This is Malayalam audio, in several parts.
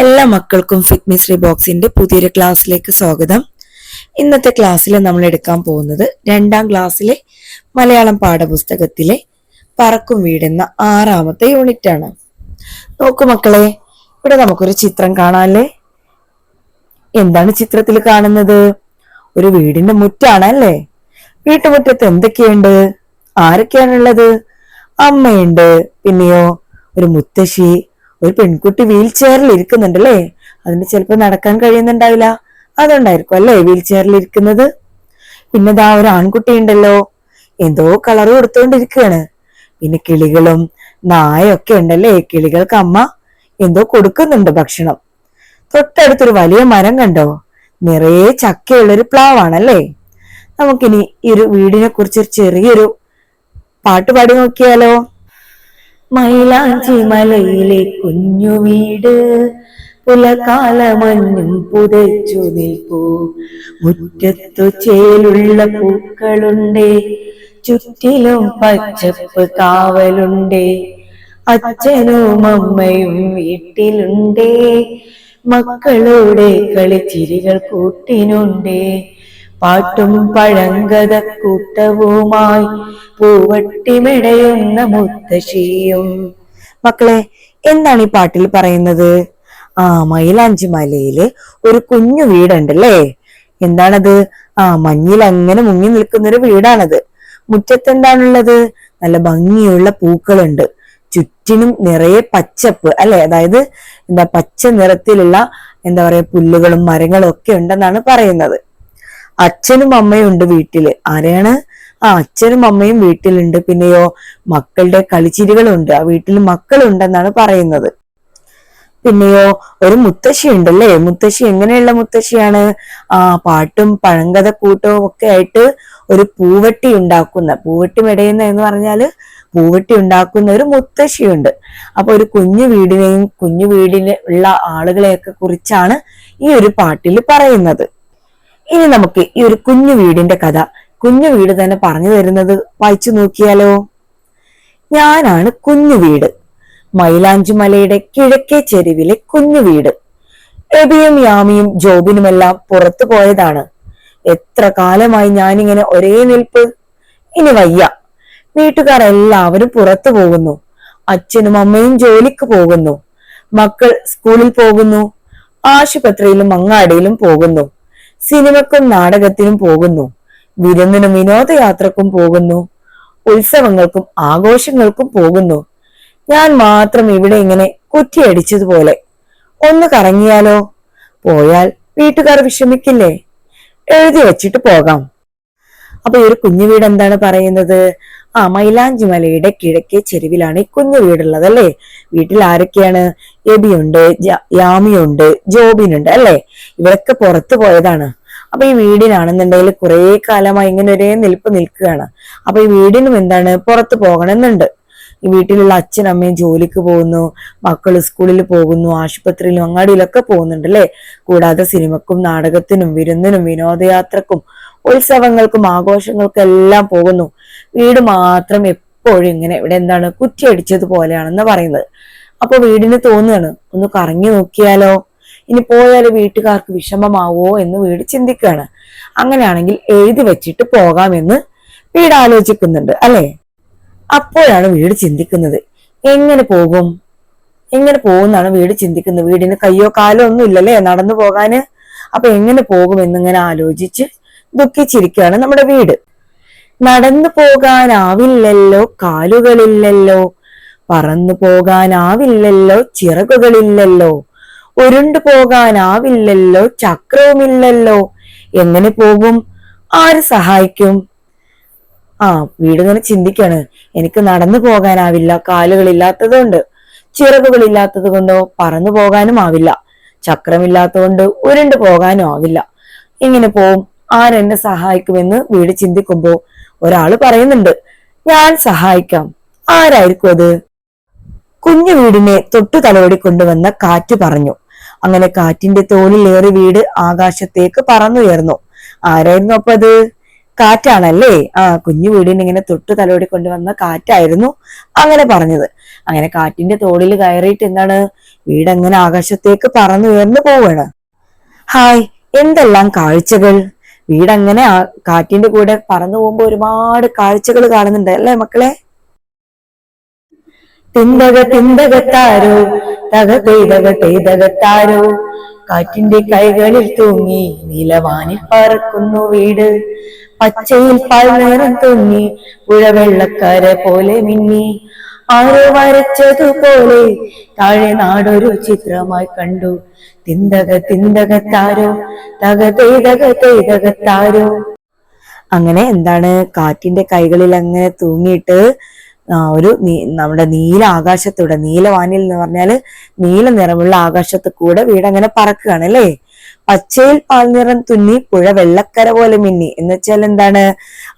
എല്ലാ മക്കൾക്കും ഫിറ്റ്മിസ്ട്രി ബോക്സിന്റെ പുതിയൊരു ക്ലാസ്സിലേക്ക് സ്വാഗതം. ഇന്നത്തെ ക്ലാസ്സിൽ നമ്മൾ എടുക്കാൻ പോകുന്നത് രണ്ടാം ക്ലാസ്സിലെ മലയാളം പാഠപുസ്തകത്തിലെ പറക്കും വീടെന്ന ആറാമത്തെ യൂണിറ്റ് ആണ്. നോക്കൂ മക്കളെ ഇവിടെ നമുക്കൊരു ചിത്രം കാണാല്ലേ? എന്താണ് ചിത്രത്തിൽ കാണുന്നത്? ഒരു വീടിന്റെ മുറ്റാണ് അല്ലേ വീട്ടുമുറ്റത്ത് എന്തൊക്കെയുണ്ട്? ആരൊക്കെയാണുള്ളത്? അമ്മയുണ്ട് പിന്നെയോ ഒരു മുത്തശ്ശി ഒരു പെൺകുട്ടി വീൽ ചെയറിൽ ഇരിക്കുന്നുണ്ടല്ലേ? അതിന് ചിലപ്പോൾ നടക്കാൻ കഴിയുന്നുണ്ടാവില്ല. അതുണ്ടായിരിക്കും അല്ലേ വീൽ ചെയറിൽ ഇരിക്കുന്നത്? പിന്നെ ദാ ഒരു ആൺകുട്ടി ഉണ്ടല്ലോ. എന്തോ കളർ കൊടുത്തോണ്ടിരിക്കുകയാണ്. പിന്നെ കിളികളും നായൊക്കെ ഉണ്ടല്ലേ? കിളികൾക്ക് അമ്മ എന്തോ കൊടുക്കുന്നുണ്ട് ഭക്ഷണം. തൊട്ടടുത്തൊരു വലിയ മരം കണ്ടോ? നിറയെ ചക്കയുള്ളൊരു പ്ലാവാണല്ലേ? നമുക്കിനി ഈ ഒരു വീടിനെ കുറിച്ച് ചെറിയൊരു പാട്ട് പാടി നോക്കിയാലോ? മൈലാഞ്ചി മലയിലെ കുഞ്ഞു വീട്. പുലകാലമഞ്ഞും പുതച്ചു നിൽപ്പൂ. മുറ്റത്തു ചേലുള്ള പൂക്കളുണ്ടേ. ചുറ്റിലും പച്ചപ്പ് കാവലുണ്ടേ. അച്ഛനും അമ്മയും വീട്ടിലുണ്ടേ. മക്കളുടെ കളിച്ചിരികൾ കൂട്ടിനുണ്ടേ. പാട്ടും പഴങ്കഥ കൂട്ടവുമായി പൂവട്ടിമിടയുന്ന മുത്തശ്ശിയും. മക്കളെ എന്താണ് ഈ പാട്ടിൽ പറയുന്നത്? ആ മയിലാഞ്ചി മലയിൽ ഒരു കുഞ്ഞു വീടുണ്ടല്ലേ? എന്താണത്? ആ മഞ്ഞിൽ അങ്ങനെ മുങ്ങി നിൽക്കുന്ന ഒരു വീടാണത്. മുറ്റത്ത് എന്താണുള്ളത് നല്ല ഭംഗിയുള്ള പൂക്കളുണ്ട്. ചുറ്റിനും നിറയെ പച്ചപ്പ് അല്ലെ? അതായത് എന്താ പച്ച നിറത്തിലുള്ള എന്താ പറയാ പുല്ലുകളും മരങ്ങളും ഒക്കെ ഉണ്ടെന്നാണ് പറയുന്നത്. അച്ഛനും അമ്മയും ഉണ്ട് വീട്ടിൽ. ആരെയാണ്? ആ അച്ഛനും അമ്മയും വീട്ടിലുണ്ട്. പിന്നെയോ മക്കളുടെ കളിച്ചിരികളുണ്ട് ആ വീട്ടിൽ മക്കളുണ്ടെന്നാണ് പറയുന്നത്. പിന്നെയോ ഒരു മുത്തശ്ശി ഉണ്ടല്ലേ? മുത്തശ്ശി എങ്ങനെയുള്ള മുത്തശ്ശിയാണ്? ആ പാട്ടും പഴങ്കഥ കൂട്ടവും ഒക്കെ ആയിട്ട് ഒരു പൂവട്ടി ഉണ്ടാക്കുന്ന പൂവട്ടി മെടയുന്ന എന്ന് പറഞ്ഞാൽ പൂവട്ടി ഉണ്ടാക്കുന്ന ഒരു മുത്തശ്ശിയുണ്ട്. അപ്പൊ ഒരു കുഞ്ഞു വീടിനെയും കുഞ്ഞു വീടിന് ഉള്ള ആളുകളെയൊക്കെ കുറിച്ചാണ് ഈ ഒരു പാട്ടിൽ പറയുന്നത്. ഇനി നമുക്ക് ഈ ഒരു കുഞ്ഞു വീടിന്റെ കഥ. കുഞ്ഞു വീട് തന്നെ പറഞ്ഞു തരുന്നത് വായിച്ചു നോക്കിയാലോ? ഞാനാണ് കുഞ്ഞു വീട്. മൈലാഞ്ചിമലയുടെ കിഴക്കേ ചെരുവിലെ കുഞ്ഞു വീട്. എബിയും യാമിയും ജോബിനുമെല്ലാം പുറത്തു പോയതാണ്. എത്ര കാലമായി ഞാനിങ്ങനെ ഒരേ നിൽപ്പ്? ഇനി വയ്യ. വീട്ടുകാർ എല്ലാവരും പുറത്തു പോകുന്നു. അച്ഛനും അമ്മയും ജോലിക്ക് പോകുന്നു. മക്കൾ സ്കൂളിൽ പോകുന്നു. ആശുപത്രിയിലും അങ്ങാടിയിലും പോകുന്നു. സിനിമക്കും നാടകത്തിനും പോകുന്നു. വിരുന്നിനും വിനോദയാത്രക്കും പോകുന്നു. ഉത്സവങ്ങൾക്കും ആഘോഷങ്ങൾക്കും പോകുന്നു. ഞാൻ മാത്രം ഇവിടെ ഇങ്ങനെ കുറ്റിയടിച്ചതുപോലെ. ഒന്ന് കറങ്ങിയാലോ? പോയാൽ വീട്ടുകാർ വിഷമിക്കില്ലേ? എഴുതി വച്ചിട്ട് പോകാം. അപ്പൊ ഈ ഒരു കുഞ്ഞു വീട് എന്താണ് പറയുന്നത്? ആ മൈലാഞ്ചി മലയുടെ കിഴക്കേ ചെരുവിലാണ് ഈ കുഞ്ഞു വീടുള്ളത് അല്ലേ? വീട്ടിൽ ആരൊക്കെയാണ്? എബിയുണ്ട് യാമിയുണ്ട് ജോബിനുണ്ട് അല്ലേ? ഇവരൊക്കെ പുറത്തു പോയതാണ്. അപ്പൊ ഈ വീടിനാണെന്നുണ്ടെങ്കിൽ കുറെ കാലമായി ഇങ്ങനെ ഒരേ നിൽപ്പ് നിൽക്കുകയാണ്. അപ്പൊ ഈ വീടിനും എന്താണ് പുറത്തു പോകണമെന്നുണ്ട്. ഈ വീട്ടിലുള്ള അച്ഛനും അമ്മയും ജോലിക്ക് പോകുന്നു മക്കൾ സ്കൂളിൽ പോകുന്നു ആശുപത്രിയിലും അങ്ങാടിയിലൊക്കെ പോകുന്നുണ്ട് അല്ലേ? കൂടാതെ സിനിമക്കും നാടകത്തിനും വിരുന്നിനും വിനോദയാത്രക്കും ഉത്സവങ്ങൾക്കും ആഘോഷങ്ങൾക്കും എല്ലാം പോകുന്നു. വീട് മാത്രം എപ്പോഴും ഇങ്ങനെ ഇവിടെ എന്താണ് കുറ്റിയടിച്ചതുപോലെയാണെന്ന് പറയുന്നത്. അപ്പൊ വീടിന് തോന്നുകയാണ് ഒന്ന് കറങ്ങി നോക്കിയാലോ? ഇനി പോയാൽ വീട്ടുകാർക്ക് വിഷമമാവോ? എന്ന് വീട് ചിന്തിക്കുകയാണ്. അങ്ങനെയാണെങ്കിൽ എഴുതി വെച്ചിട്ട് പോകാമെന്ന് വീട് ആലോചിക്കുന്നുണ്ട് അല്ലെ? അപ്പോഴാണ് വീട് ചിന്തിക്കുന്നത് എങ്ങനെ പോകും? എങ്ങനെ പോകുന്നാണ് വീട് ചിന്തിക്കുന്നത്. വീടിന് കയ്യോ കാലോ ഒന്നും ഇല്ലല്ലേ നടന്നു പോകാന്? അപ്പൊ എങ്ങനെ പോകും എന്നിങ്ങനെ ആലോചിച്ച് ദുഃഖിച്ചിരിക്കുകയാണ് നമ്മുടെ വീട്. നടന്നു പോകാനാവില്ലല്ലോ കാലുകളില്ലല്ലോ. പറന്നു പോകാനാവില്ലല്ലോ ചിറകുകളില്ലല്ലോ. ഉരുണ്ടു പോകാനാവില്ലല്ലോ ചക്രവുമില്ലല്ലോ. എങ്ങനെ പോകും? ആര് സഹായിക്കും? ആ വീട് ഇങ്ങനെ ചിന്തിക്കാണ്. എനിക്ക് നടന്നു പോകാനാവില്ല കാലുകളില്ലാത്തത് കൊണ്ട് ചിറകുകളില്ലാത്തത് കൊണ്ടോ പറന്നു പോകാനും ആവില്ല. ചക്രമില്ലാത്തതുകൊണ്ട് ഉരുണ്ടു പോകാനും ആവില്ല. എങ്ങനെ പോവും? ആരെന്നെ സഹായിക്കുമെന്ന് വീട് ചിന്തിക്കുമ്പോ ഒരാൾ പറയുന്നുണ്ട് ഞാൻ സഹായിക്കാം. ആരായിരിക്കും അത്? കുഞ്ഞു വീടിനെ തൊട്ടു തലോടി കൊണ്ടുവന്ന കാറ്റ് പറഞ്ഞു. അങ്ങനെ കാറ്റിന്റെ തോളിലേറി വീട് ആകാശത്തേക്ക് പറന്നുയർന്നു. ആരായിരുന്നു അപ്പൊ അത്? കാറ്റാണല്ലേ? ആ കുഞ്ഞു വീടിന് ഇങ്ങനെ തൊട്ടു തലോടി കൊണ്ടുവന്ന കാറ്റായിരുന്നു അങ്ങനെ പറഞ്ഞത്. അങ്ങനെ കാറ്റിന്റെ തോളിൽ കയറിയിട്ട് എന്താണ്? വീട് വീടങ്ങനെ ആകാശത്തേക്ക് പറന്നുയർന്നു പോവാണ്. ഹായ് എന്തെല്ലാം കാഴ്ചകൾ? വീടങ്ങനെ കാറ്റിന്റെ കൂടെ പറന്നു പോകുമ്പോ ഒരുപാട് കാഴ്ചകൾ കാണുന്നുണ്ട് അല്ലേ മക്കളെ? തിന്തക തിന്തകത്താരോ തക തെയ്തക തെയ്തകത്താരോ കാറ്റിന്റെ കൈകളിൽ തൂങ്ങി നിലവാനിൽ പറക്കുന്നു വീട്. പച്ചയിൽ പാൽ നിറം തൂങ്ങി പുഴവെള്ളക്കാരെ പോലെ മിന്നി. ആരോ വരച്ചതുപോലെ താഴെ നാടൊരു ചിത്രമായി കണ്ടു. തിന്തക തിന്തകത്താരോ? തക തേതക തേതകത്താരോ? അങ്ങനെ എന്താണ് കാറ്റിന്റെ കൈകളിൽ അങ്ങനെ തൂങ്ങിയിട്ട് ഒരു നമ്മുടെ നീല ആകാശത്തൂടെ നീലവാനിൽ എന്ന് പറഞ്ഞാൽ നീല നിറമുള്ള ആകാശത്ത് കൂടെ വീട് അങ്ങനെ പറക്കുകയാണ് അല്ലേ പച്ചയിൽ പാൽ നിറം തുന്നി പുഴ വെള്ളക്കര പോലെ മിന്നി. എന്ന് വെച്ചാൽ എന്താണ്?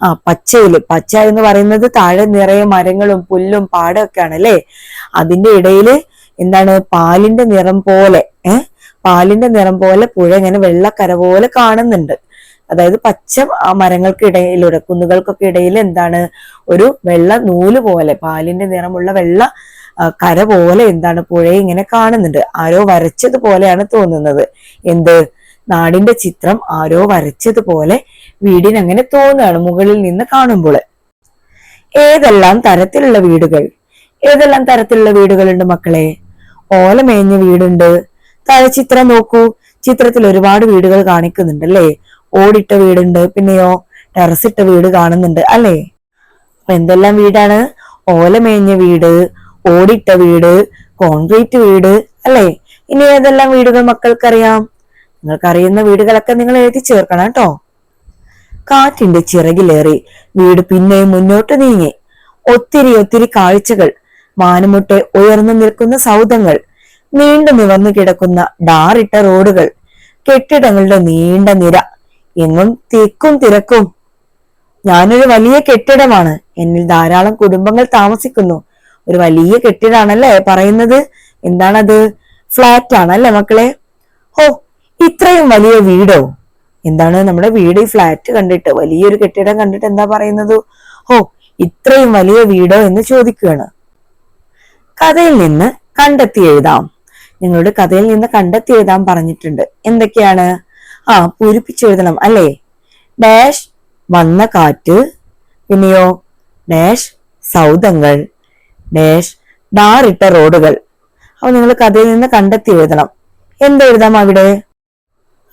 ആ പച്ചയിൽ. പച്ച എന്ന് പറയുന്നത് താഴെ നിറയെ മരങ്ങളും പുല്ലും പാടൊക്കെ അല്ലേ അതിന്റെ ഇടയിൽ എന്താണ്? പാലിന്റെ നിറം പോലെ ഏഹ് പാലിന്റെ നിറം പോലെ പുഴ ഇങ്ങനെ വെള്ളക്കര പോലെ കാണുന്നുണ്ട്. അതായത് പച്ച ആ മരങ്ങൾക്കിടയിലൂടെ കുന്നുകൾക്കൊക്കെ ഇടയിൽ എന്താണ്? ഒരു വെള്ള നൂൽ പോലെ പാലിന്റെ നിറമുള്ള വെള്ള കര പോലെ എന്താണ് പുഴയെ ഇങ്ങനെ കാണുന്നുണ്ട്. ആരോ വരച്ചതുപോലെയാണ് തോന്നുന്നത്. എന്ത്? നാടിന്റെ ചിത്രം ആരോ വരച്ചതുപോലെ പോലെ അങ്ങനെ തോന്നുകയാണ് മുകളിൽ നിന്ന് കാണുമ്പോൾ. ഏതെല്ലാം തരത്തിലുള്ള വീടുകൾ? ഏതെല്ലാം തരത്തിലുള്ള വീടുകളുണ്ട് മക്കളെ? ഓലമേഞ്ഞ വീടുണ്ട്. താഴെ ചിത്രം നോക്കൂ. ചിത്രത്തിൽ ഒരുപാട് വീടുകൾ കാണിക്കുന്നുണ്ട് അല്ലേ? ഓടിട്ട വീടുണ്ട്. പിന്നെയോ ടെറസിട്ട വീട് കാണുന്നുണ്ട് അല്ലേ? അപ്പൊ എന്തെല്ലാം വീടാണ്? ഓലമേഞ്ഞ വീട് ഓടിട്ട വീട് കോൺക്രീറ്റ് വീട് അല്ലേ? ഇനി ഏതെല്ലാം വീടുകൾ മക്കൾക്കറിയാം? നിങ്ങൾക്കറിയുന്ന വീടുകളൊക്കെ നിങ്ങൾ എഴുതി ചേർക്കണം കേട്ടോ. കാറ്റിന്റെ ചിറകിലേറി വീട് പിന്നെയും മുന്നോട്ട് നീങ്ങി. ഒത്തിരി ഒത്തിരി കാഴ്ചകൾ മാനമുട്ടെ ഉയർന്നു നിൽക്കുന്ന സൗധങ്ങൾ നീണ്ടു നിവർന്നു കിടക്കുന്ന ഡാറിട്ട റോഡുകൾ കെട്ടിടങ്ങളുടെ നീണ്ട നിര എങ്ങും തിക്കും തിരക്കും. ഞാനൊരു വലിയ കെട്ടിടമാണ്. എന്നിൽ ധാരാളം കുടുംബങ്ങൾ താമസിക്കുന്നു. ഒരു വലിയ കെട്ടിടാണല്ലേ പറയുന്നത്? എന്താണത്? ഫ്ലാറ്റ് ആണല്ലേ മക്കളെ? ഓ ഇത്രയും വലിയ വീടോ? എന്താണ് നമ്മുടെ വീട് ഈ ഫ്ലാറ്റ് കണ്ടിട്ട്? വലിയൊരു കെട്ടിടം കണ്ടിട്ട് എന്താ പറയുന്നത്? ഓ ഇത്രയും വലിയ വീടോ എന്ന് ചോദിക്കുകയാണ്. കഥയിൽ നിന്ന് കണ്ടെത്തി എഴുതാം. നിങ്ങളോട് കഥയിൽ നിന്ന് കണ്ടെത്തി എഴുതാൻ പറഞ്ഞിട്ടുണ്ട്. എന്തൊക്കെയാണ്? ആ പൂരിപ്പിച്ചെഴുതണം അല്ലേ? ഡാഷ് വന്ന കാറ്റ് പിന്നെയോ? ഡാഷ് സൗദങ്ങൾ ഡാഷ് ഡാറിട്ട റോഡുകൾ. അപ്പൊ നിങ്ങൾ കഥയിൽ നിന്ന് കണ്ടെത്തി എഴുതണം. എന്തെഴുതാം അവിടെ?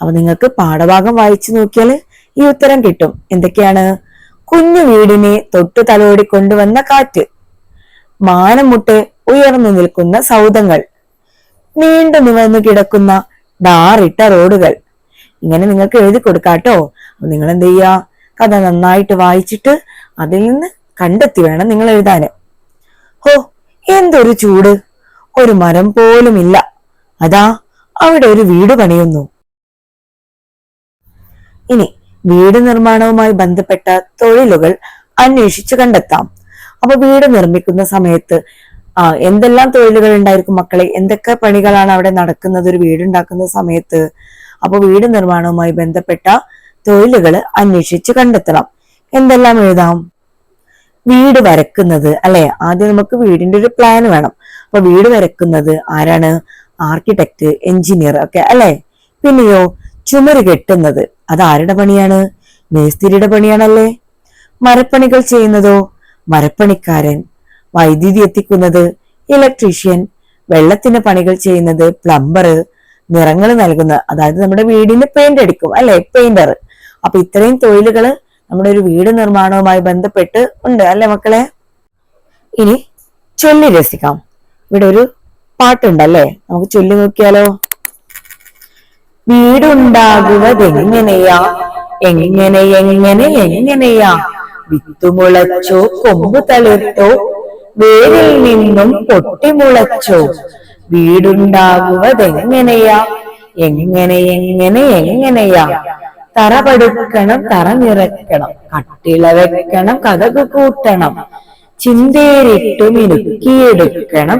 അപ്പൊ നിങ്ങൾക്ക് പാഠഭാഗം വായിച്ചു നോക്കിയാൽ ഈ ഉത്തരം കിട്ടും. എന്തൊക്കെയാണ്? കുഞ്ഞു വീടിനെ തൊട്ടു തലോടി കൊണ്ടുവന്ന കാറ്റ്. മാനം മുട്ട് ഉയർന്നു നിൽക്കുന്ന സൗധങ്ങൾ. നീണ്ടു നിവർന്നു കിടക്കുന്ന ഡാറിട്ട റോഡുകൾ. ഇങ്ങനെ നിങ്ങൾക്ക് എഴുതി കൊടുക്കാട്ടോ നിങ്ങൾ എന്ത് ചെയ്യുക? കഥ നന്നായിട്ട് വായിച്ചിട്ട് അതിൽ നിന്ന് കണ്ടെത്തി വേണം നിങ്ങൾ എഴുതാന് ഹോ എന്തൊരു ചൂട്. ഒരു മരം പോലും ഇല്ല. അതാ അവിടെ ഒരു വീട് പണിയുന്നു. ഇനി വീട് നിർമ്മാണവുമായി ബന്ധപ്പെട്ട തൊഴിലുകൾ അന്വേഷിച്ചു കണ്ടെത്താം. അപ്പൊ വീട് നിർമ്മിക്കുന്ന സമയത്ത് ആ എന്തെല്ലാം തൊഴിലുകൾ ഉണ്ടായിരിക്കും മക്കളെ? എന്തൊക്കെ പണികളാണ് അവിടെ നടക്കുന്നത്? ഒരു വീടുണ്ടാക്കുന്ന സമയത്ത്. അപ്പൊ വീട് നിർമ്മാണവുമായി ബന്ധപ്പെട്ട തൊഴിലുകൾ അന്വേഷിച്ച് കണ്ടെത്തണം. എന്തെല്ലാം എഴുതാം? വീട് വരക്കുന്നത് അല്ലെ? ആദ്യം നമുക്ക് വീടിന്റെ ഒരു പ്ലാൻ വേണം. അപ്പൊ വീട് വരക്കുന്നത് ആരാണ്? ആർക്കിടെക്ട് എഞ്ചിനീയർ ഒക്കെ അല്ലെ? പിന്നെയോ ചുമര് കെട്ടുന്നത് അത് ആരുടെ പണിയാണ്? മേസ്തിരിയുടെ പണിയാണല്ലേ? മരപ്പണികൾ ചെയ്യുന്നതോ? മരപ്പണിക്കാരൻ വൈദ്യുതി എത്തിക്കുന്നത് ഇലക്ട്രീഷ്യൻ വെള്ളത്തിന് പണികൾ ചെയ്യുന്നത് പ്ലംബർ നിറങ്ങൾ നൽകുന്ന അതായത് നമ്മുടെ വീടിന് പെയിന്റ് അടിക്കും അല്ലെ? പെയിന്റർ അപ്പൊ ഇത്രയും തൊഴിലുകൾ നമ്മുടെ ഒരു വീട് നിർമ്മാണവുമായി ബന്ധപ്പെട്ട് ഉണ്ട് അല്ലെ മക്കളെ? ഇനി ചൊല്ലി രസിക്കാം. ഇവിടെ ഒരു പാട്ടുണ്ടല്ലേ? നമുക്ക് ചൊല്ലി നോക്കിയാലോ? വീടുണ്ടാകുവതെങ്ങനെയാ? എങ്ങനെ എങ്ങനെ എങ്ങനെയാ? വിത്തുമുളച്ചോ കൊമ്പ് തളിർത്തോ വേരിൽ നിന്നും പൊട്ടിമുളച്ചോ വീടുണ്ടാകുവതെങ്ങനെയാ? എങ്ങനെ എങ്ങനെ എങ്ങനെയാ? തറ പടുക്കണം തറ നിറയ്ക്കണം കട്ടിള വെക്കണം കഥകു കൂട്ടണം ചിന്തേരിട്ടു മിനുക്കിയെടുക്കണം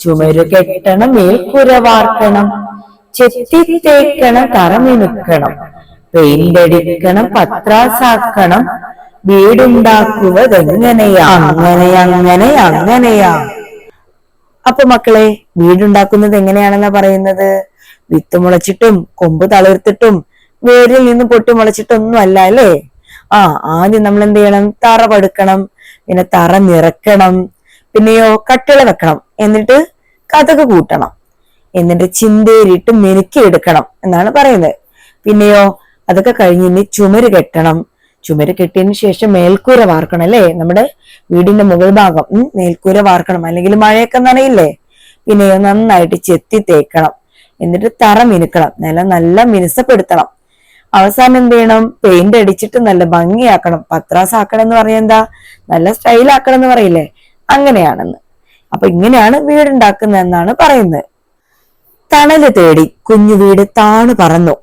ചുമരു കെട്ടണം മേൽക്കുര വാർക്കണം ചെത്തിത്തേക്കണം തറ മിനുക്കണം പെയിന്റ് അടിക്കണം പത്രാസാക്കണം വീടുണ്ടാക്കുവതെങ്ങനെയാ? അങ്ങനെ അങ്ങനെ അങ്ങനെയാ അപ്പൊ മക്കളെ വീടുണ്ടാക്കുന്നത് എങ്ങനെയാണെന്നാ പറയുന്നത്? വിത്ത് മുളച്ചിട്ടും കൊമ്പ് തളിർത്തിട്ടും വേരിൽ നിന്ന് പൊട്ടി മുളച്ചിട്ടൊന്നും അല്ല അല്ലേ? ആ ആദ്യം നമ്മൾ എന്ത് ചെയ്യണം? തറ പടുക്കണം പിന്നെ തറ നിറക്കണം പിന്നെയോ കട്ടിള വെക്കണം. എന്നിട്ട് കഥക് കൂട്ടണം. എന്നിട്ട് ചിന്തേരിട്ട് മെനുക്കി എടുക്കണം എന്നാണ് പറയുന്നത്. പിന്നെയോ അതൊക്കെ കഴിഞ്ഞ് ഇനി ചുമര് കെട്ടണം. ചുമര് കെട്ടിയതിന് ശേഷം മേൽക്കൂര വാർക്കണം അല്ലേ? നമ്മുടെ വീടിന്റെ മുകൾ ഭാഗം മേൽക്കൂര വാർക്കണം. അല്ലെങ്കിൽ മഴയൊക്കെ നനയില്ലേ? പിന്നെയോ നന്നായിട്ട് ചെത്തി തേക്കണം. എന്നിട്ട് തറ മിനുക്കണം. നില നല്ല മിനുസപ്പെടുത്തണം. അവസാനം എന്ത് ചെയ്യണം? പെയിന്റ് അടിച്ചിട്ട് നല്ല ഭംഗിയാക്കണം. പത്രാസ് ആക്കണം എന്ന് പറയാ എന്താ? നല്ല സ്റ്റൈൽ ആക്കണം എന്ന് പറയില്ലേ? അങ്ങനെയാണെന്ന്. അപ്പൊ ഇങ്ങനെയാണ് വീടുണ്ടാക്കുന്നതെന്നാണ് പറയുന്നത്. തണൽ തേടി കുഞ്ഞു വീട് താണു പറന്നു.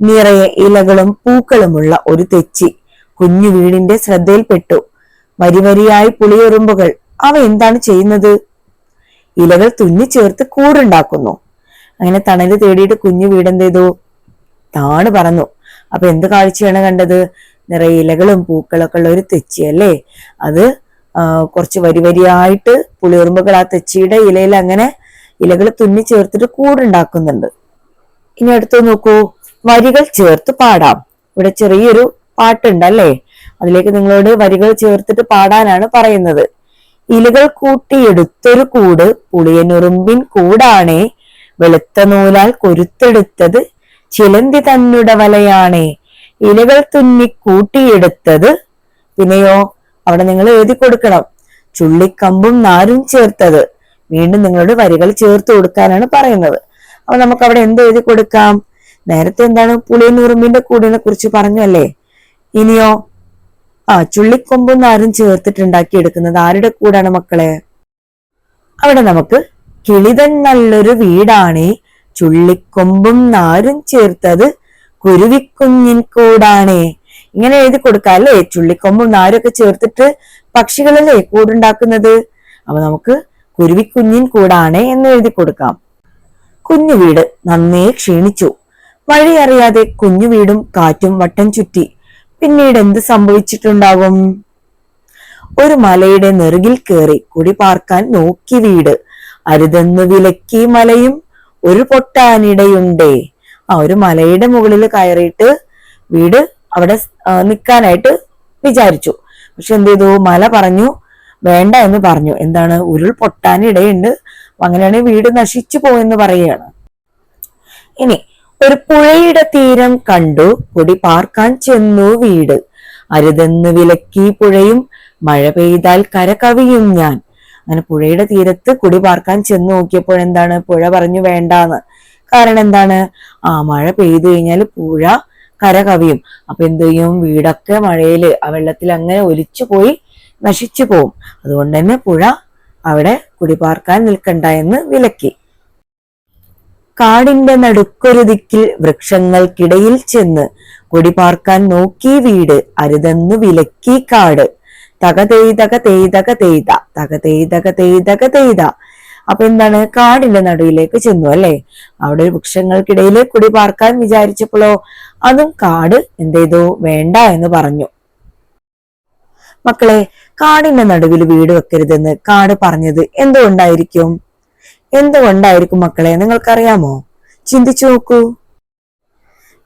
നിറയെ ഇലകളും പൂക്കളുമുള്ള ഒരു തെച്ചി കുഞ്ഞു വീടിന്റെ ശ്രദ്ധയിൽപ്പെട്ടു. വരിവരിയായി പുളിയെറുമ്പുകൾ അവ എന്താണ് ചെയ്യുന്നത്? ഇലകൾ തുന്നിച്ചേർത്ത് കൂടുണ്ടാക്കുന്നു. അങ്ങനെ തണൽ തേടിയിട്ട് കുഞ്ഞു വീട് എന്ത് ചെയ്തു? താണു പറന്നു. അപ്പൊ എന്ത് കാഴ്ചയാണ് കണ്ടത്? നിറയെ ഇലകളും പൂക്കളൊക്കെ ഉള്ള ഒരു തെച്ചി അല്ലേ? അത് കുറച്ച് വരി വരിയായിട്ട് പുളിയുറുമ്പുകൾ ആ തെച്ചിയുടെ ഇലയിൽ അങ്ങനെ ഇലകൾ തുന്നി ചേർത്തിട്ട് കൂടുണ്ടാക്കുന്നുണ്ട്. ഇനി അടുത്ത് നോക്കൂ. വരികൾ ചേർത്ത് പാടാം. ഇവിടെ ചെറിയൊരു പാട്ടുണ്ട് അല്ലേ? അതിലേക്ക് നിങ്ങളോട് വരികൾ ചേർത്തിട്ട് പാടാനാണ് പറയുന്നത്. ഇലകൾ കൂട്ടിയെടുത്തൊരു കൂട് പുളിയനുറുമ്പിൻ കൂടാണേ. വെളുത്ത നൂലാൽ കൊരുത്തെടുത്തത് ചിലന്തി തന്നുട വലയാണേ. ഇലകൾ തുന്നി കൂട്ടിയെടുത്തത്. പിന്നെയോ അവിടെ നിങ്ങൾ എഴുതി കൊടുക്കണം. ചുള്ളിക്കമ്പും നാരും ചേർത്തത്. വീണ്ടും നിങ്ങളോട് വരികൾ ചേർത്ത് കൊടുക്കാനാണ് പറയുന്നത്. അപ്പൊ നമുക്ക് അവിടെ എന്ത് എഴുതി കൊടുക്കാം? നേരത്തെ എന്താണ് പുളിയനുറുമ്പിന്റെ കൂടിനെ കുറിച്ച് പറഞ്ഞല്ലേ? ഇനിയോ ആ ചുള്ളിക്കൊമ്പും നാരും ചേർത്തിട്ടുണ്ടാക്കി എടുക്കുന്നത് ആരുടെ കൂടാണ് മക്കളെ? അവിടെ നമുക്ക് കിളിതൻ നല്ലൊരു വീടാണേ. ചുള്ളിക്കൊമ്പും നാരും ചേർത്തത് കുരുവിക്കുഞ്ഞിൻ കൂടാണേ. ഇങ്ങനെ എഴുതി കൊടുക്കാം അല്ലേ? ചുള്ളിക്കൊമ്പും നാരും ഒക്കെ ചേർത്തിട്ട് പക്ഷികളല്ലേ കൂടുണ്ടാക്കുന്നത്? അപ്പൊ നമുക്ക് കുരുവിക്കുഞ്ഞിൻ കൂടാണേ എന്ന് എഴുതി കൊടുക്കാം. കുഞ്ഞു വീട് നന്നേ ക്ഷീണിച്ചു. വഴി അറിയാതെ കുഞ്ഞു വീടും കാറ്റും വട്ടം ചുറ്റി. പിന്നീട് എന്ത് സംഭവിച്ചിട്ടുണ്ടാവും? ഒരു മലയുടെ നെറുകിൽ കയറി കുടി പാർക്കാൻ നോക്കി വീട്. അരുതെന്ന് വിലക്കി മലയും ഒരു പൊട്ടാനിടയുണ്ടേ. ആ ഒരു മലയുടെ മുകളിൽ കയറിയിട്ട് വീട് അവിടെ നിൽക്കാനായിട്ട് വിചാരിച്ചു. പക്ഷെ എന്ത് ചെയ്തു? മല പറഞ്ഞു വേണ്ട എന്ന് പറഞ്ഞു. എന്താണ്? ഉരുൾ പൊട്ടാനിടയുണ്ട്. അങ്ങനെയാണെങ്കിൽ വീട് നശിച്ചു പോയെന്ന് പറയുകയാണ്. ഇനി ഒരു പുഴയുടെ തീരം കണ്ടു. കൊടി പാർക്കാൻ ചെന്നു വീട്. അരുതെന്ന് വിലക്കി പുഴയും മഴ പെയ്താൽ കര കവിയും ഞാൻ. അങ്ങനെ പുഴയുടെ തീരത്ത് കുടി പാർക്കാൻ ചെന്ന് നോക്കിയപ്പോൾ എന്താണ്? പുഴ പറഞ്ഞു വേണ്ടാന്ന്. കാരണം എന്താണ്? ആ മഴ പെയ്തു കഴിഞ്ഞാൽ പുഴ കര കവിയും അപ്പൊ എന്ത് ചെയ്യും? വീടൊക്കെ മഴയിൽ ആ വെള്ളത്തിൽ അങ്ങനെ ഒലിച്ചു പോയി നശിച്ചു പോവും. അതുകൊണ്ട് തന്നെ പുഴ അവിടെ കുടിപാർക്കാൻ നിൽക്കണ്ട എന്ന് വിലക്കി. കാടിന്റെ നടുക്കൊരു ദിക്കിൽ വൃക്ഷങ്ങൾക്കിടയിൽ ചെന്ന് കുടിപാർക്കാൻ നോക്കി വീട് അരുതെന്നു വിലക്കി കാട്. തക തെയ്തക തെയ്തക തെയ്ത തക തെയ്തക തെയ്തക തെയ്ത അപ്പൊ എന്താണ്? കാടിന്റെ നടുവിലേക്ക് ചെന്നു അല്ലെ? അവിടെ വൃക്ഷങ്ങൾക്കിടയിൽ കുടി പാർക്കാൻ വിചാരിച്ചപ്പോഴോ അതും കാട് എന്ത് ചെയ്തു വേണ്ട എന്ന് പറഞ്ഞു. മക്കളെ കാടിന്റെ നടുവിൽ വീട് വെക്കരുതെന്ന് കാട് പറഞ്ഞത് എന്തുകൊണ്ടായിരിക്കും? എന്തുകൊണ്ടായിരിക്കും മക്കളെ നിങ്ങൾക്കറിയാമോ? ചിന്തിച്ചു നോക്കൂ.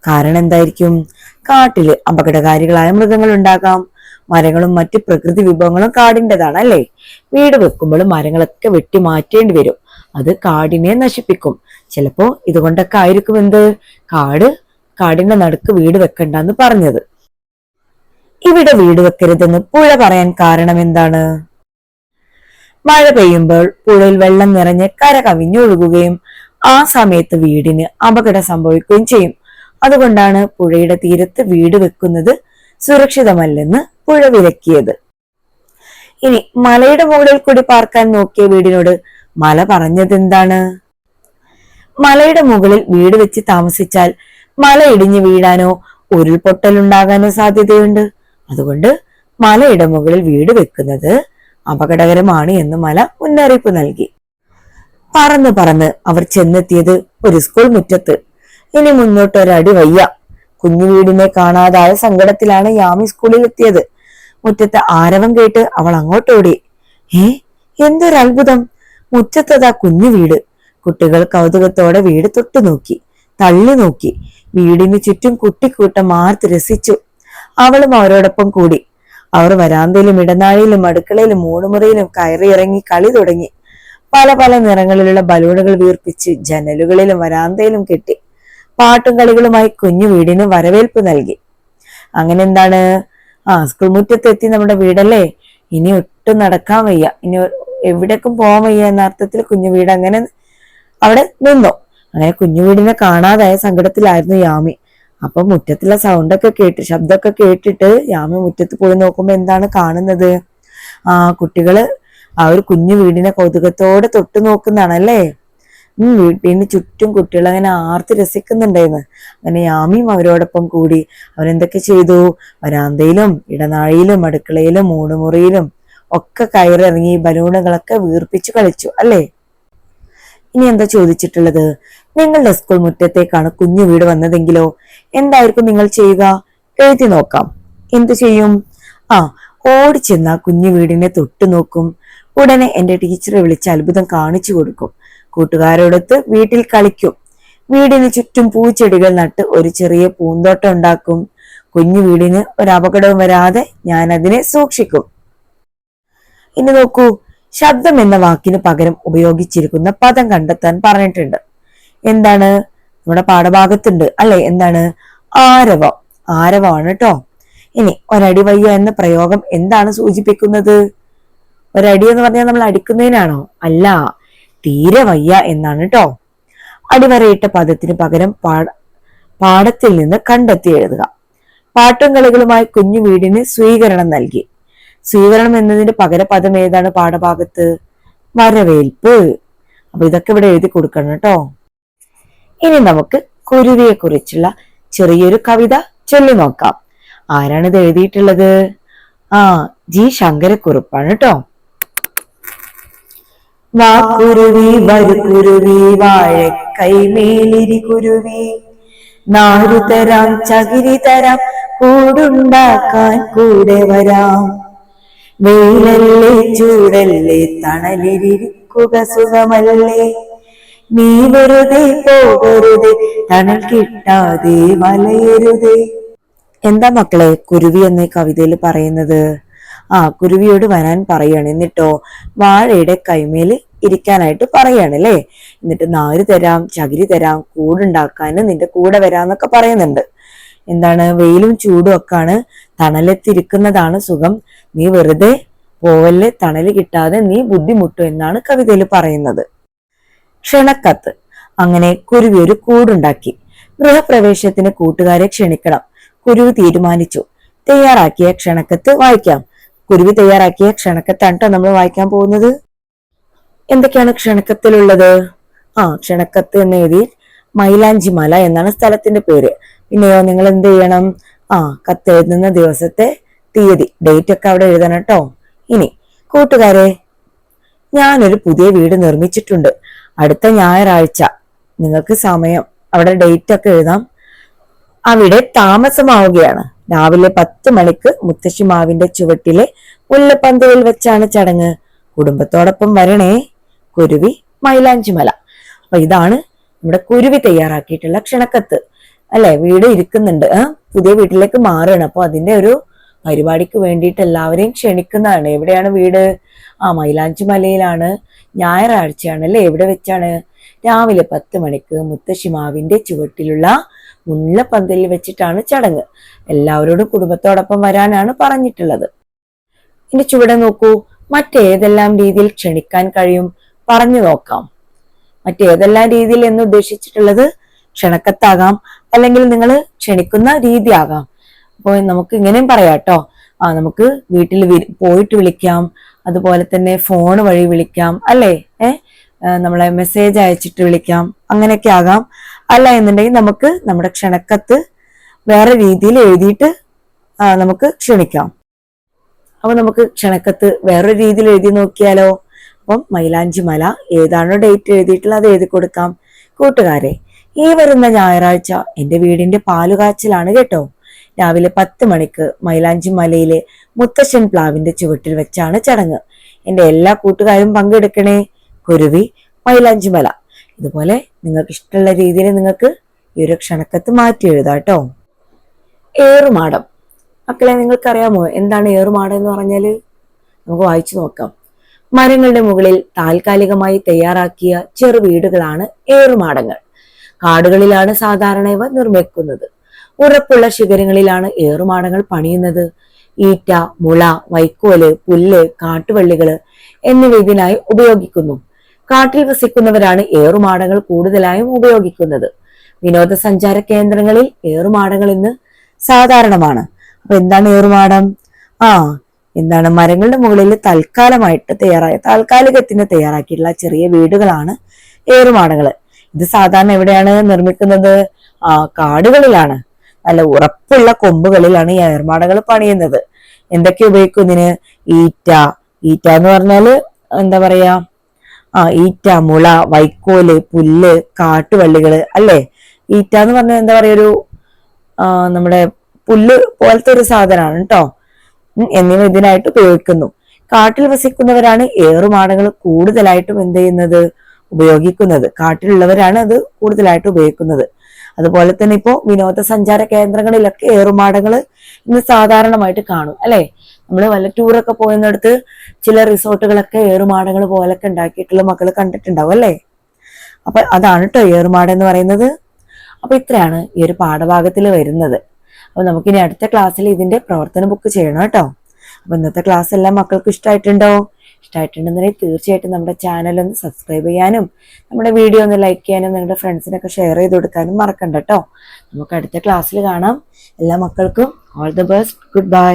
കാരണം എന്തായിരിക്കും? കാട്ടിൽ അപകടകാരികളായ മൃഗങ്ങൾ ഉണ്ടാകാം മരങ്ങളും മറ്റ് പ്രകൃതി വിഭവങ്ങളും കാടിന്റെതാണ് അല്ലേ? വീട് വെക്കുമ്പോൾ മരങ്ങളൊക്കെ വെട്ടി മാറ്റേണ്ടി വരും. അത് കാടിനെ നശിപ്പിക്കും. ചിലപ്പോ ഇതുകൊണ്ടൊക്കെ ആയിരിക്കും എന്ത്? കാട് കാടിന്റെ നടുക്ക് വീട് വെക്കണ്ടെന്ന് പറഞ്ഞത്. ഇവിടെ വീട് വെക്കരുതെന്ന് പുഴ പറയാൻ കാരണം എന്താണ്? മഴ പെയ്യുമ്പോൾ പുഴയിൽ വെള്ളം നിറഞ്ഞ് കര കവിഞ്ഞൊഴുകുകയും ആ സമയത്ത് വീടിന് അപകടം സംഭവിക്കുകയും ചെയ്യും. അതുകൊണ്ടാണ് പുഴയുടെ തീരത്ത് വീട് വെക്കുന്നത് സുരക്ഷിതമല്ലെന്ന് പുഴ വിലക്കിയത്. ഇനി മലയുടെ മുകളിൽ കൂടി പാർക്കാൻ നോക്കിയ വീടിനോട് മല പറഞ്ഞത് എന്താണ് മലയുടെ മുകളിൽ വീട് വെച്ച് താമസിച്ചാൽ മല ഇടിഞ്ഞു വീഴാനോ ഉരുൾപൊട്ടലുണ്ടാകാനോ സാധ്യതയുണ്ട്. അതുകൊണ്ട് മലയുടെ മുകളിൽ വീട് വെക്കുന്നത് അപകടകരമാണ് എന്ന് മല മുന്നറിയിപ്പ് നൽകി. പറന്ന് പറന്ന് അവർ ചെന്നെത്തിയത് ഒരു സ്കൂൾ മുറ്റത്ത്. ഇനി മുന്നോട്ട് ഒരടി വയ്യ. കുഞ്ഞു വീടിനെ കാണാതായ സങ്കടത്തിലാണ് യാമി സ്കൂളിൽ എത്തിയത് മുറ്റത്ത് ആരവം കേട്ട് അവൾ അങ്ങോട്ടോടി. ഏ എന്തൊരത്ഭുതം മുറ്റത്തത് കുഞ്ഞു വീട്. കുട്ടികൾ കൗതുകത്തോടെ വീട് തൊട്ടു നോക്കി തള്ളി നോക്കി. വീടിന് ചുറ്റും കുട്ടിക്കൂട്ടം മാർത്ത് രസിച്ചു. അവളും അവരോടൊപ്പം കൂടി. അവർ വരാന്തയിലും ഇടനാഴിയിലും അടുക്കളയിലും മൂടുമുറിയിലും കയറി ഇറങ്ങി കളി തുടങ്ങി. പല പല നിറങ്ങളിലുള്ള ബലൂണുകൾ വീർപ്പിച്ച് ജനലുകളിലും വരാന്തയിലും കെട്ടി. പാട്ടും കളികളുമായി കുഞ്ഞു വീടിന് വരവേൽപ്പ് നൽകി. അങ്ങനെ എന്താണ് ആ സ്കൂൾ മുറ്റത്തെത്തി നമ്മുടെ വീടല്ലേ? ഇനി ഒട്ടും നടക്കാൻ വയ്യ. ഇനി എവിടേക്കും പോകാൻ വയ്യ എന്ന അർത്ഥത്തിൽ കുഞ്ഞു വീട് അങ്ങനെ അവിടെ നിന്നു. അങ്ങനെ കുഞ്ഞു വീടിനെ കാണാതായ സങ്കടത്തിലായിരുന്നു യാമി. അപ്പൊ മുറ്റത്തിലെ സൗണ്ടൊക്കെ കേട്ട് ശബ്ദമൊക്കെ കേട്ടിട്ട് യാമി മുറ്റത്ത് പോയി നോക്കുമ്പോ എന്താണ് കാണുന്നത്? ആ കുട്ടികൾ ആ ഒരു കുഞ്ഞു വീടിനെ കൗതുകത്തോടെ തൊട്ടു നോക്കുന്നതാണല്ലേ വീട്ടിന് ചുറ്റും കുട്ടികൾ അങ്ങനെ ആർത്ത് രസിക്കുന്നുണ്ടായിരുന്നു. അങ്ങനെ യാമിയും അവരോടൊപ്പം കൂടി അവരെന്തൊക്കെ ചെയ്തു? വരാന്തയിലും ഇടനാഴിയിലും അടുക്കളയിലും മൂടുമുറിയിലും ഒക്കെ കയറിറങ്ങി ബലൂണുകളൊക്കെ വീർപ്പിച്ചു കളിച്ചു അല്ലേ? ഇനി എന്താ ചോദിച്ചിട്ടുള്ളത്? നിങ്ങളുടെ സ്കൂൾ മുറ്റത്തേക്കാണ് കുഞ്ഞു വീട് വന്നതെങ്കിലോ? എന്തായിരിക്കും നിങ്ങൾ ചെയ്യുക? എഴുതി നോക്കാം. എന്തു ചെയ്യും? ആ ഓടി ചെന്ന കുഞ്ഞു വീടിനെ തൊട്ടു നോക്കും ഉടനെ എന്റെ ടീച്ചറെ വിളിച്ച് അത്ഭുതം കാണിച്ചു കൊടുക്കും. കൂട്ടുകാരോടൊത്ത് വീട്ടിൽ കളിക്കും. വീടിന് ചുറ്റും പൂച്ചെടികൾ നട്ട് ഒരു ചെറിയ പൂന്തോട്ടം ഉണ്ടാക്കും. കുഞ്ഞു വീടിന് ഒരു അപകടവും വരാതെ ഞാൻ അതിനെ സൂക്ഷിക്കും. ഇനി നോക്കൂ ശബ്ദം എന്ന വാക്കിന് പകരം ഉപയോഗിച്ചിരിക്കുന്ന പദം കണ്ടെത്താൻ പറഞ്ഞിട്ടുണ്ട്. എന്താണ്? നമ്മുടെ പാഠഭാഗത്തുണ്ട് അല്ലെ? എന്താണ്? ആരവം. ആരവാണ് കേട്ടോ ഇനി ഒരടി വയ്യ എന്ന പ്രയോഗം എന്താണ് സൂചിപ്പിക്കുന്നത്? ഒരടി എന്ന് പറഞ്ഞാൽ നമ്മൾ അടിക്കുന്നതിനാണോ? അല്ല. തീരെ വയ്യ എന്നാണ് കേട്ടോ അടിവരയിട്ട പദത്തിന് പകരം പാട പാഠത്തിൽ നിന്ന് കണ്ടെത്തി എഴുതുക. പാട്ടും കളികളുമായി കുഞ്ഞു വീടിന് സ്വീകരണം നൽകി. സ്വീകരണം എന്നതിന്റെ പകരപദം ഏതാണ് പാഠഭാഗത്ത്? വരവേൽപ്പ്. അപ്പൊ ഇതൊക്കെ ഇവിടെ എഴുതി കൊടുക്കണം കേട്ടോ ഇനി നമുക്ക് കുരുവിയെ കുറിച്ചുള്ള ചെറിയൊരു കവിത ചൊല്ലി നോക്കാം. ആരാണിത് എഴുതിയിട്ടുള്ളത്? ആ ജി. ശങ്കരക്കുറുപ്പാണ് കേട്ടോ വാക്കുരുവി വരുക്കുരുവി വാഴക്കൈമേലിരി കുരുവി. നാരു തരാം ചകിരി തരാം കൂടുണ്ടാക്കാൻ കൂടെ വരാം. വെയിലല്ലേ ചൂടല്ലേ തണലിരിക്കുക സുഖമല്ലേ. നീ വെറുതെ പോകരുതേ തണൽ കിട്ടാതെ വലയരുതേ. എന്താ മക്കളെ കുരുവി എന്ന കവിതയിൽ പറയുന്നത്? ആ കുരുവിയോട് വരാൻ പറയാണ് എന്നിട്ടോ വാഴയുടെ കൈമേൽ ഇരിക്കാനായിട്ട് പറയാണ് അല്ലേ? എന്നിട്ട് നാര് തരാം ചകിരി തരാം കൂടുണ്ടാക്കാനും നിന്റെ കൂടെ വരാന്നൊക്കെ പറയുന്നുണ്ട്. എന്താണ്? വെയിലും ചൂടും ഒക്കെയാണ്. തണലെത്തിരിക്കുന്നതാണ് സുഖം. നീ വെറുതെ പോവൽ തണൽ കിട്ടാതെ നീ ബുദ്ധിമുട്ടും എന്നാണ് കവിതയിൽ പറയുന്നത്. ക്ഷണക്കത്ത്. അങ്ങനെ കുരുവി ഒരു കൂടുണ്ടാക്കി. ഗൃഹപ്രവേശത്തിന് കൂട്ടുകാരെ ക്ഷണിക്കണം. കുരുവി തീരുമാനിച്ചു. തയ്യാറാക്കിയ ക്ഷണക്കത്ത് വായിക്കാം. കുരുവി തയ്യാറാക്കിയ ക്ഷണക്കത്താണ് കേട്ടോ നമ്മൾ വായിക്കാൻ പോകുന്നത്. എന്തൊക്കെയാണ് ക്ഷണക്കത്തിലുള്ളത്? ആ ക്ഷണക്കത്ത് എന്ന് എഴുതി മൈലാഞ്ചി മല എന്നാണ് സ്ഥലത്തിന്റെ പേര്. പിന്നെയോ നിങ്ങൾ എന്ത് ചെയ്യണം? ആ കത്ത് എഴുതുന്ന ദിവസത്തെ തീയതി ഡേറ്റ് ഒക്കെ അവിടെ എഴുതണം കേട്ടോ ഇനി കൂട്ടുകാരെ ഞാനൊരു പുതിയ വീട് നിർമ്മിച്ചിട്ടുണ്ട്. അടുത്ത ഞായറാഴ്ച നിങ്ങൾക്ക് സമയം അവിടെ ഡേറ്റ് ഒക്കെ എഴുതാം. അവിടെ താമസമാവുകയാണ്. രാവിലെ പത്ത് മണിക്ക് മുത്തശ്ശിമാവിന്റെ ചുവട്ടിലെ മുല്ലപ്പന്തലിൽ വെച്ചാണ് ചടങ്ങ്. കുടുംബത്തോടൊപ്പം വരണേ കുരുവി മൈലാഞ്ചിമല. അപ്പൊ ഇതാണ് നമ്മുടെ കുരുവി തയ്യാറാക്കിയിട്ടുള്ള ക്ഷണക്കത്ത്. അല്ലെ? വീട് ഇരിക്കുന്നുണ്ട്. പുതിയ വീട്ടിലേക്ക് മാറുകയാണ്. അപ്പൊ അതിന്റെ ഒരു പരിപാടിക്ക് വേണ്ടിയിട്ട് എല്ലാവരെയും ക്ഷണിക്കുന്നതാണ്. എവിടെയാണ് വീട്? ആ മൈലാഞ്ചിമലയിലാണ്. ഞായറാഴ്ചയാണ് അല്ലെ? എവിടെ വെച്ചാണ്? രാവിലെ പത്ത് മണിക്ക് മുത്തശ്ശിമാവിന്റെ ചുവട്ടിലുള്ള മുല്ലപ്പന്തലിൽ വെച്ചിട്ടാണ് ചടങ്ങ്. എല്ലാവരോടും കുടുംബത്തോടൊപ്പം വരാനാണ് പറഞ്ഞിട്ടുള്ളത്. ഇനി ചുവടെ നോക്കൂ മറ്റേതെല്ലാം രീതിയിൽ ക്ഷണിക്കാൻ കഴിയും പറഞ്ഞു നോക്കാം. മറ്റേതെല്ലാം രീതിയിൽ എന്ന് ഉദ്ദേശിച്ചിട്ടുള്ളത് ക്ഷണക്കത്താകാം അല്ലെങ്കിൽ നിങ്ങൾ ക്ഷണിക്കുന്ന രീതി രീതിയാകാം. അപ്പോൾ നമുക്ക് ഇങ്ങനെയും പറയാം കേട്ടോ. ആ നമുക്ക് വീട്ടിൽ പോയിട്ട് വിളിക്കാം അതുപോലെ തന്നെ ഫോൺ വഴി വിളിക്കാം അല്ലേ? ഏഹ് നമ്മളെ മെസ്സേജ് അയച്ചിട്ട് വിളിക്കാം അങ്ങനെയൊക്കെ ആകാം. അല്ല എന്നുണ്ടെങ്കിൽ നമുക്ക് നമ്മുടെ ക്ഷണക്കത്ത് വേറെ രീതിയിൽ എഴുതിയിട്ട് നമുക്ക് ക്ഷണിക്കാം. അപ്പൊ നമുക്ക് ക്ഷണക്കത്ത് വേറൊരു രീതിയിൽ എഴുതി നോക്കിയാലോ? അപ്പം മൈലാഞ്ചി മല ഏതാണോ ഡേറ്റ് എഴുതിയിട്ടുള്ളത് അത് എഴുതി കൊടുക്കാം. കൂട്ടുകാരെ ഈ വരുന്ന ഞായറാഴ്ച എന്റെ വീടിന്റെ പാലുകാച്ചിലാണ് കേട്ടോ. രാവിലെ പത്ത് മണിക്ക് മൈലാഞ്ചി മലയിലെ മുത്തശ്ശൻ പ്ലാവിന്റെ ചുവട്ടിൽ വെച്ചാണ് ചടങ്ങ്. എന്റെ എല്ലാ കൂട്ടുകാരും പങ്കെടുക്കണേ. കുരുവി മൈലാഞ്ചിമല ഇതുപോലെ നിങ്ങൾക്ക് ഇഷ്ടമുള്ള രീതിയിൽ നിങ്ങൾക്ക് ഈ ഒരു ക്ഷണക്കത്ത് മാറ്റി എഴുതാം കേട്ടോ. ഏറുമാടം. മക്കളെ നിങ്ങൾക്കറിയാമോ എന്താണ് ഏറുമാടം എന്ന് പറഞ്ഞാൽ? നമുക്ക് വായിച്ചു നോക്കാം. മരങ്ങളുടെ മുകളിൽ താൽക്കാലികമായി തയ്യാറാക്കിയ ചെറു വീടുകളാണ് ഏറുമാടങ്ങൾ. കാടുകളിലാണ് സാധാരണ ഇവ നിർമ്മിക്കുന്നത്. ഉറപ്പുള്ള ശിഖരങ്ങളിലാണ് ഏറുമാടങ്ങൾ പണിയുന്നത്. ഈറ്റ മുള വൈക്കോൽ പുല്ല് കാട്ടുവള്ളികൾ എന്നിവ ഇതിനായി ഉപയോഗിക്കുന്നു. കാട്ടിൽ വസിക്കുന്നവരാണ് ഏറുമാടങ്ങൾ കൂടുതലായും ഉപയോഗിക്കുന്നത്. വിനോദസഞ്ചാര കേന്ദ്രങ്ങളിൽ ഏറുമാടങ്ങൾ ഇന്ന് സാധാരണമാണ്. അപ്പൊ എന്താണ് ഏറുമാടം? ആ എന്താണ് മരങ്ങളുടെ മുകളിൽ തൽക്കാലമായിട്ട് തയ്യാറായ താൽക്കാലികത്തിന് തയ്യാറാക്കിയിട്ടുള്ള ചെറിയ വീടുകളാണ് ഏറുമാടങ്ങൾ. ഇത് സാധാരണ എവിടെയാണ് നിർമ്മിക്കുന്നത്? ആ കാടുകളിലാണ്. നല്ല ഉറപ്പുള്ള കൊമ്പുകളിലാണ് ഈ ഏർമാടകൾ പണിയുന്നത്. എന്തൊക്കെ ഉപയോഗിക്കുന്നതിന് ഈറ്റ. ഈറ്റ എന്ന് പറഞ്ഞാൽ എന്താ പറയാ? ആ ഈറ്റ മുള വൈക്കോൽ പുല്ല് കാട്ടുവള്ളികൾ അല്ലേ? ഈറ്റ എന്ന് പറഞ്ഞാൽ എന്താ പറയാ ഒരു നമ്മുടെ പുല്ല് പോലത്തെ ഒരു സാധനമാണ് കേട്ടോ. എന്നിവ ഇതിനായിട്ട് ഉപയോഗിക്കുന്നു. കാട്ടിൽ വസിക്കുന്നവരാണ് ഏറുമാടങ്ങൾ കൂടുതലായിട്ടും എന്ത് ചെയ്യുന്നത്? ഉപയോഗിക്കുന്നത്. കാട്ടിലുള്ളവരാണ് അത് കൂടുതലായിട്ട് ഉപയോഗിക്കുന്നത്. അതുപോലെ തന്നെ ഇപ്പോ വിനോദസഞ്ചാര കേന്ദ്രങ്ങളിലൊക്കെ ഏറുമാടങ്ങൾ ഇന്ന് സാധാരണമായിട്ട് കാണും അല്ലെ? നമ്മൾ വല്ല ടൂറൊക്കെ പോകുന്നിടത്ത് ചില റിസോർട്ടുകളൊക്കെ ഏറുമാടകൾ പോലൊക്കെ ഉണ്ടാക്കിയിട്ടുള്ള മക്കൾ കണ്ടിട്ടുണ്ടാവും അല്ലേ? അപ്പൊ അതാണ് കേട്ടോ ഏറുമാട എന്ന് പറയുന്നത്. അപ്പൊ ഇത്രയാണ് ഈ ഒരു പാഠഭാഗത്തിൽ വരുന്നത്. അപ്പൊ നമുക്കിനി അടുത്ത ക്ലാസ്സിൽ ഇതിന്റെ പ്രവർത്തന ബുക്ക് ചെയ്യണം കേട്ടോ അപ്പൊ ഇന്നത്തെ ക്ലാസ് എല്ലാം മക്കൾക്ക് ഇഷ്ടമായിട്ടുണ്ടോ ഇഷ്ടമായിട്ടുണ്ടെന്നുണ്ടെങ്കിൽ തീർച്ചയായിട്ടും നമ്മുടെ ചാനൽ ഒന്ന് സബ്സ്ക്രൈബ് ചെയ്യാനും നമ്മുടെ വീഡിയോ ഒന്ന് ലൈക്ക് ചെയ്യാനും നിങ്ങളുടെ ഫ്രണ്ട്സിനൊക്കെ ഷെയർ ചെയ്ത് കൊടുക്കാനും മറക്കണ്ട കേട്ടോ നമുക്ക് അടുത്ത ക്ലാസ്സിൽ കാണാം. എല്ലാ മക്കൾക്കും all the best good bye